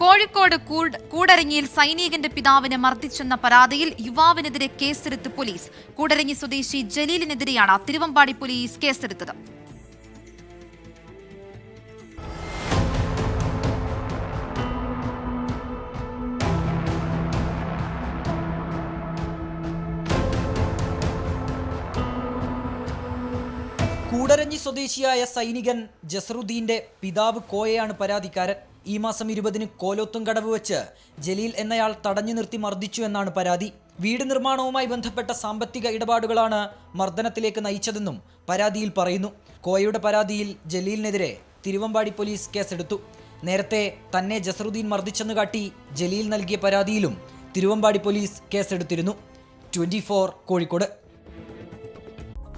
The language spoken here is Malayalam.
കോഴിക്കോട് കൂടരഞ്ഞിയിൽ സൈനികന്റെ പിതാവിനെ മർദ്ദിച്ചെന്ന പരാതിയിൽ യുവാവിനെതിരെ കേസെടുത്ത് പോലീസ്. കൂടരഞ്ഞി സ്വദേശി ജലീലിനെതിരെയാണ് തിരുവമ്പാടി പോലീസ് കേസെടുത്തത്. കൂടരഞ്ഞി സ്വദേശിയായ സൈനികൻ ജസറുദ്ദീന്റെ പിതാവ് കോയയാണ് പരാതിക്കാരൻ. ഈ മാസം ഇരുപതിന് കോലോത്തും കടവ് വെച്ച് ജലീൽ എന്നയാൾ തടഞ്ഞു നിർത്തി മർദ്ദിച്ചു എന്നാണ് പരാതി. വീട് നിർമ്മാണവുമായി ബന്ധപ്പെട്ട സാമ്പത്തിക ഇടപാടുകളാണ് മർദ്ദനത്തിലേക്ക് നയിച്ചതെന്നും പരാതിയിൽ പറയുന്നു. കോയയുടെ പരാതിയിൽ ജലീലിനെതിരെ തിരുവമ്പാടി പോലീസ് കേസെടുത്തു. നേരത്തെ തന്നെ ജസറുദ്ദീൻ മർദ്ദിച്ചെന്ന് കാട്ടി ജലീൽ നൽകിയ പരാതിയിലും തിരുവമ്പാടി പോലീസ് കേസെടുത്തിരുന്നു. ട്വന്റി കോഴിക്കോട്.